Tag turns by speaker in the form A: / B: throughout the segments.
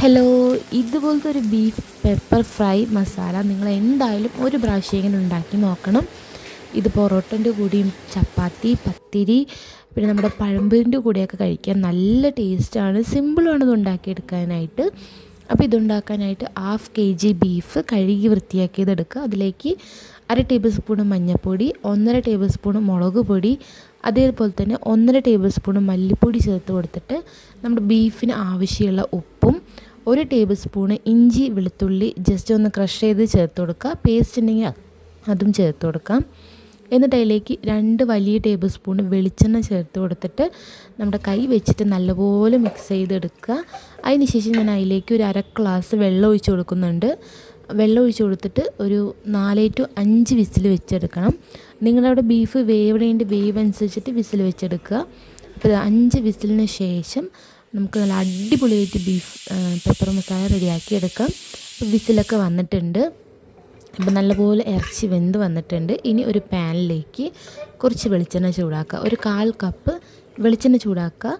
A: Hello ഇതുപോലത്തെ ഒരു beef pepper fry masala നിങ്ങൾ എന്തായാലും ഒരു പ്രാവശ്യമെങ്കിലും ഉണ്ടാക്കി നോക്കണം. ഇത് പൊറോട്ടന്റെ കൂടിയും ചപ്പാത്തി പത്തിരി പിന്നെ നമ്മുടെ പഴമ്പിന്റെ കൂടെയൊക്കെ കഴിക്കാൻ നല്ല ടേസ്റ്റാണ് സിമ്പിളാണ് ഇത് ഉണ്ടാക്കിയെടുക്കാനായിട്ട്. അപ്പോൾ ഇതുണ്ടാക്കാനായിട്ട് ഹാഫ് കെ ജി ബീഫ് കഴുകി വൃത്തിയാക്കിയതെടുക്കുക. അതിലേക്ക് അര ടേബിൾ സ്പൂൺ മഞ്ഞൾപ്പൊടി ഒന്നര ടേബിൾ സ്പൂൺ മുളക് പൊടി അതേപോലെ തന്നെ ഒന്നര ടേബിൾ സ്പൂൺ മല്ലിപ്പൊടി ചേർത്ത് കൊടുത്തിട്ട് നമ്മുടെ ബീഫിന് ആവശ്യമുള്ള ഉപ്പും ഒരു ടേബിൾ സ്പൂണ് ഇഞ്ചി വെളുത്തുള്ളി ജസ്റ്റ് ഒന്ന് ക്രഷ് ചെയ്ത് ചേർത്ത് കൊടുക്കുക. പേസ്റ്റ് ഉണ്ടെങ്കിൽ അതും ചേർത്ത് കൊടുക്കാം എന്നിട്ട് അതിലേക്ക് രണ്ട് വലിയ ടേബിൾ സ്പൂൺ വെളിച്ചെണ്ണ ചേർത്ത് കൊടുത്തിട്ട് നമ്മുടെ കൈ വെച്ചിട്ട് നല്ലപോലെ മിക്സ് ചെയ്തെടുക്കുക. അതിന് ശേഷം ഞാൻ അതിലേക്ക് ഒരു അര ഗ്ലാസ് വെള്ളം ഒഴിച്ച് കൊടുക്കുന്നുണ്ട്. വെള്ളം ഒഴിച്ച് കൊടുത്തിട്ട് ഒരു നാല് ടു അഞ്ച് വിസിൽ വെച്ചെടുക്കണം. നിങ്ങളവിടെ ബീഫ് വേവണേന്റെ വേവ് അനുസരിച്ചിട്ട് വിസിൽ വെച്ചെടുക്കുക. അപ്പോൾ അഞ്ച് വിസിലിന് ശേഷം നമുക്ക് നല്ല അടിപൊളിയായിട്ട് ബീഫ് പെപ്പർ മസാല റെഡിയാക്കി എടുക്കാം. വിസിലൊക്കെ വന്നിട്ടുണ്ട്. അപ്പോൾ നല്ലപോലെ ഇറച്ചി വെന്ത് വന്നിട്ടുണ്ട്. ഇനി ഒരു പാനിലേക്ക് കുറച്ച് വെളിച്ചെണ്ണ ചൂടാക്കുക ഒരു കാൽ കപ്പ് വെളിച്ചെണ്ണ ചൂടാക്കുക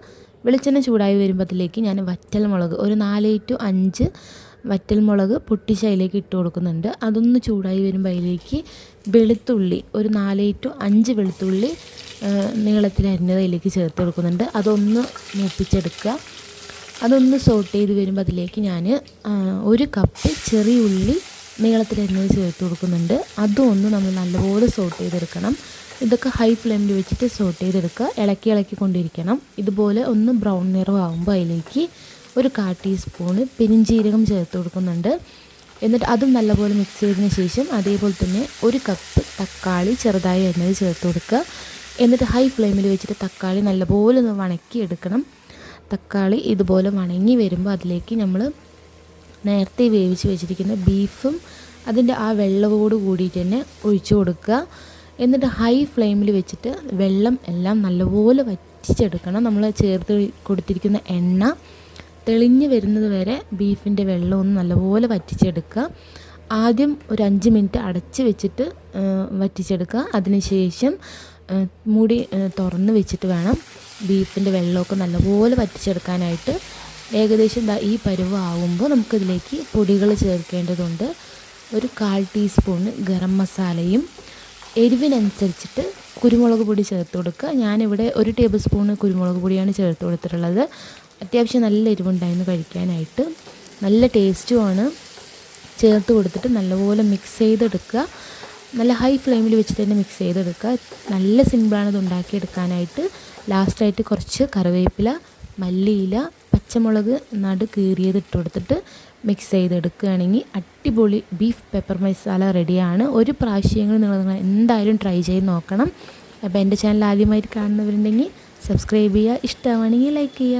A: വെളിച്ചെണ്ണ ചൂടായി വരുമ്പോഴത്തേക്ക് ഞാൻ വറ്റൽ മുളക് ഒരു നാല് ടു അഞ്ച് വറ്റൽമുളക് പൊട്ടിച്ച് അതിലേക്ക് ഇട്ട് കൊടുക്കുന്നുണ്ട്. അതൊന്ന് ചൂടായി വരുമ്പോൾ അതിലേക്ക് വെളുത്തുള്ളി ഒരു നാല് ടു അഞ്ച് വെളുത്തുള്ളി നീളത്തിൽ അരിഞ്ഞത് അതിലേക്ക് ചേർത്ത് കൊടുക്കുന്നുണ്ട്. അതൊന്ന് മൂപ്പിച്ചെടുക്കുക. അതൊന്ന് സോട്ട് ചെയ്ത് വരുമ്പോൾ അതിലേക്ക് ഞാൻ ഒരു കപ്പ് ചെറിയ ഉള്ളി നീളത്തിൽ അരിഞ്ഞത് ചേർത്ത് കൊടുക്കുന്നുണ്ട്. അതും ഒന്ന് നമ്മൾ നല്ലപോലെ സോട്ട് ചെയ്തെടുക്കണം. ഇതൊക്കെ ഹൈ ഫ്ലെയിമിൽ വെച്ചിട്ട് സോട്ട് ചെയ്തെടുക്കുക. ഇളക്കി ഇളക്കി കൊണ്ടിരിക്കണം. ഇതുപോലെ ഒന്ന് ബ്രൗൺ നിറമാകുമ്പോൾ അതിലേക്ക് ഒരു കാ ടീസ്പൂണ് പെരിഞ്ചീരകം ചേർത്ത് കൊടുക്കുന്നുണ്ട്. എന്നിട്ട് അതും നല്ലപോലെ മിക്സ് ചെയ്തതിന് ശേഷം അതേപോലെ തന്നെ ഒരു കപ്പ് തക്കാളി ചെറുതായി അരിഞ്ഞത് ചേർത്ത് കൊടുക്കുക. എന്നിട്ട് ഹൈ ഫ്ലെയിമിൽ വെച്ചിട്ട് തക്കാളി നല്ലപോലെ ഒന്ന് വണക്കി എടുക്കണം തക്കാളി ഇതുപോലെ വണങ്ങി വരുമ്പോൾ അതിലേക്ക് നമ്മൾ നേരത്തെ വേവിച്ച് വെച്ചിരിക്കുന്ന ബീഫും അതിന്റെ ആ വെള്ളവോട് കൂടിയിട്ട് തന്നെ ഒഴിച്ചു കൊടുക്കുക. എന്നിട്ട് ഹൈ ഫ്ലെയിമിൽ വെച്ചിട്ട് വെള്ളം എല്ലാം നല്ലപോലെ വറ്റിച്ചെടുക്കണം. നമ്മൾ ചേർത്ത് കൊടുത്തിരിക്കുന്ന എണ്ണ. തെളിഞ്ഞ് വരുന്നത് വരെ ബീഫിന്റെ വെള്ളം ഒന്ന് നല്ലപോലെ വറ്റിച്ചെടുക്കുക. ആദ്യം ഒരു അഞ്ച് മിനിറ്റ് അടച്ച് വെച്ചിട്ട് വറ്റിച്ചെടുക്കുക. അതിനുശേഷം മൂടി തുറന്ന് വെച്ചിട്ട് വേണം ബീഫിന്റെ വെള്ളമൊക്കെ നല്ലപോലെ വറ്റിച്ചെടുക്കാനായിട്ട്. ഏകദേശം ഈ പരുവാകുമ്പോൾ നമുക്കിതിലേക്ക് പൊടികൾ ചേർക്കേണ്ടതുണ്ട്. ഒരു കാൽ ടീസ്പൂണ് ഗരം മസാലയും എരിവിനനുസരിച്ചിട്ട് കുരുമുളക് പൊടി ചേർത്ത് കൊടുക്കുക. ഞാനിവിടെ ഒരു ടേബിൾ സ്പൂണ് കുരുമുളക് പൊടിയാണ് ചേർത്ത് കൊടുത്തിട്ടുള്ളത്. അത്യാവശ്യം നല്ല എരിവുണ്ടായിരുന്നു കഴിക്കാനായിട്ട്. നല്ല ടേസ്റ്റുമാണ്. ചേർത്ത് കൊടുത്തിട്ട് നല്ലപോലെ മിക്സ് ചെയ്തെടുക്കുക. നല്ല ഹൈ ഫ്ലെയിമിൽ വെച്ചിട്ട് തന്നെ മിക്സ് ചെയ്തെടുക്കുക. നല്ല സിമ്പിളാണ് ഇത് ഉണ്ടാക്കിയെടുക്കാനായിട്ട്. ലാസ്റ്റായിട്ട് കുറച്ച് കറിവേപ്പില മല്ലിയില പച്ചമുളക് നടു കീറിയത് ഇട്ട് കൊടുത്തിട്ട് മിക്സ് ചെയ്തെടുക്കുകയാണെങ്കിൽ അടിപൊളി ബീഫ് പെപ്പർ മസാല റെഡിയാണ് ഒരു പ്രാവശ്യങ്ങൾ നിങ്ങൾ എന്തായാലും ട്രൈ ചെയ്ത് നോക്കണം. അപ്പോൾ എന്റെ ചാനൽ ആദ്യമായിട്ട് കാണുന്നവരുണ്ടെങ്കിൽ സബ്സ്ക്രൈബ് ചെയ്യുക. ഇഷ്ടമാണെങ്കിൽ ലൈക്ക് ചെയ്യുക.